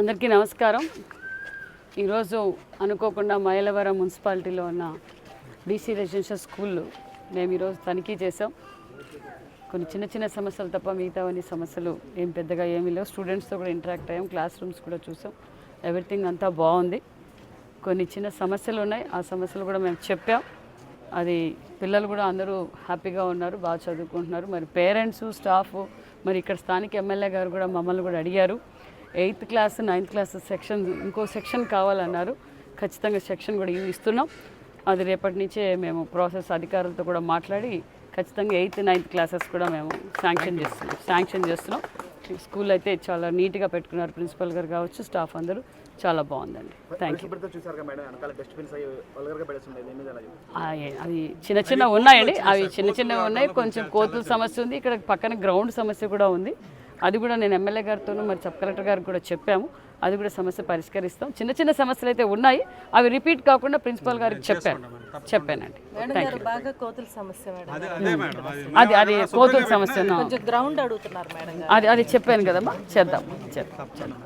అందరికీ నమస్కారం. ఈరోజు అనుకోకుండా మైలవరం మున్సిపాలిటీలో ఉన్న బీసీ రెసిడెన్షియల్ స్కూల్ మేము ఈరోజు తనిఖీ చేసాం కొన్ని చిన్న చిన్న సమస్యలు తప్ప మిగతావన్నీ సమస్యలు ఏం పెద్దగా ఏమీ లేవు. స్టూడెంట్స్తో కూడా ఇంటరాక్ట్ అయ్యాం క్లాస్ రూమ్స్ కూడా చూసాం. ఎవ్రీథింగ్ అంతా బాగుంది. కొన్ని చిన్న సమస్యలు ఉన్నాయి. ఆ సమస్యలు కూడా మేము చెప్పాం. అది పిల్లలు కూడా అందరూ హ్యాపీగా ఉన్నారు బాగా చదువుకుంటున్నారు. మరి పేరెంట్స్ స్టాఫ్ మరి ఇక్కడ స్థానిక ఎమ్మెల్యే గారు కూడా మమ్మల్ని కూడా అడిగారు. Eighth class ninth class section ఇంకో సెక్షన్ కావాలన్నారు. ఖచ్చితంగా సెక్షన్ కూడా ఇస్తున్నాం. అది రేపటి నుంచే మేము ప్రాసెస్ అధికారులతో కూడా మాట్లాడి ఖచ్చితంగా ఎయిత్ నైన్త్ క్లాసెస్ కూడా మేము శాంక్షన్ చేస్తున్నాం. శాంక్షన్ చేస్తున్నాం. స్కూల్ అయితే చాలా నీట్గా పెట్టుకున్నారు ప్రిన్సిపల్ గారు కావచ్చు స్టాఫ్ అందరూ. చాలా బాగుందండి. థ్యాంక్ యూ అవి చిన్న చిన్న ఉన్నాయండి. అవి చిన్న చిన్నవి ఉన్నాయి. కొంచెం కోతుల సమస్య ఉంది. ఇక్కడ పక్కన గ్రౌండ్ సమస్య కూడా ఉంది. అది కూడా నేను ఎమ్మెల్యే గారితోనూ మరి సబ్ కలెక్టర్ గారికి కూడా చెప్పాము. అది కూడా సమస్య పరిష్కరిస్తాం. చిన్న చిన్న సమస్యలు అయితే ఉన్నాయి. అవి రిపీట్ కాకుండా ప్రిన్సిపల్ గారికి చెప్పాను చెప్పానండి. మేడం గారు బాగా కోతుల సమస్య మేడం. అది అది కోతుల సమస్యను కొంచెం గ్రౌండ్ అడుగుతున్నారు మేడం గారు. అది అది చెప్పాను కదమ్మా. చేద్దాం చేద్దాం చేద్దాం.